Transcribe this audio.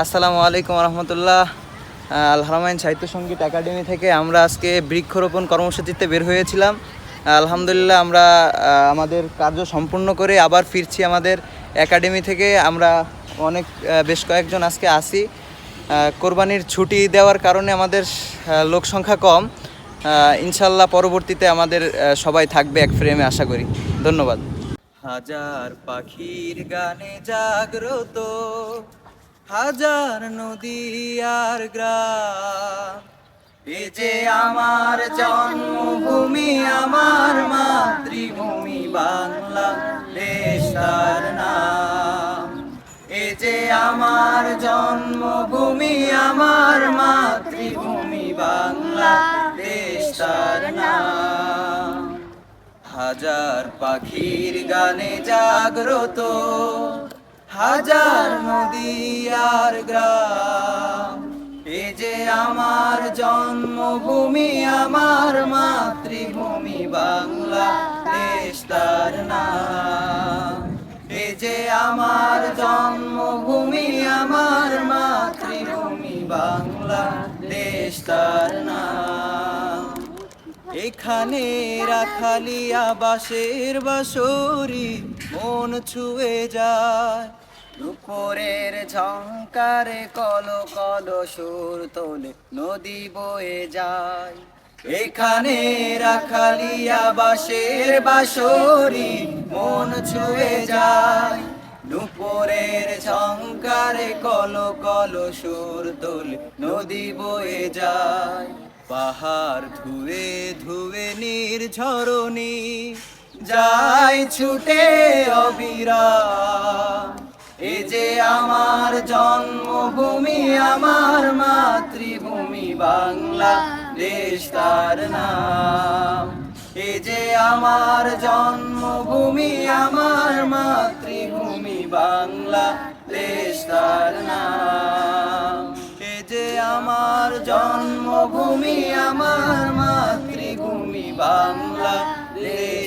আসসালামু আলাইকুম রহমতুল্লাহ। আলহারামাইন সাহিত্য সংগীত একাডেমি থেকে আমরা আজকে বৃক্ষরোপণ কর্মসূচিতে বের হয়েছিলাম। আলহামদুলিল্লাহ আমরা আমাদের কার্য সম্পূর্ণ করে আবার ফিরছি আমাদের একাডেমি থেকে। আমরা অনেক বেশ কয়েকজন আজকে আসি। কোরবানির ছুটি দেওয়ার কারণে আমাদের লোক সংখ্যা কম। ইনশাল্লাহ পরবর্তীতে আমাদের সবাই থাকবে এক ফ্রেমে, আশা করি। ধন্যবাদ। হাজার পাখির গানে জাগ্রত হাজার নদী আর গ্রাম। এ যে আমার জন্মভূমি, আমার মাতৃভূমি বাংলা দেশ নাম। এ যে আমার জন্মভূমি, আমার মাতৃভূমি বাংলা দেশ নাম। হাজার পাখির গানে জাগ্রত হাজার নদী আর গ্রাম, এ যে আমার জন্মভূমি, আমার মাতৃভূমি বাংলা দেশ তার নাম। এ যে আমার জন্মভূমি, আমার মাতৃভূমি বাংলা দেশ তার নাম। এখানে রাখালিয়া বাসের বাসরি মন ছুঁয়ে যায় দুপুরের ঝঙ্কারে কল কল সুর তোলে, নদী বয়ে যায়। এখানে রাখালিয়া বাসের বাসরি মন ছুঁয়ে যায়। দুপুরের ঝঙ্কারে কল কল সুর তোলে, নদী বয়ে যায়। পাহাড় ধুয়ে ধুয়ে নির্ঝরণী, যায় ছুটে অবিরাম। এ যে আমার জন্মভূমি, আমার মাতৃভূমি বাংলা দেশ তার নাম। এ যে আমার জন্মভূমি, আমার মাতৃভূমি বাংলা দেশ তার নাম। এ যে আমার জন্মভূমি, আমার মাতৃভূমি বাংলা দেশ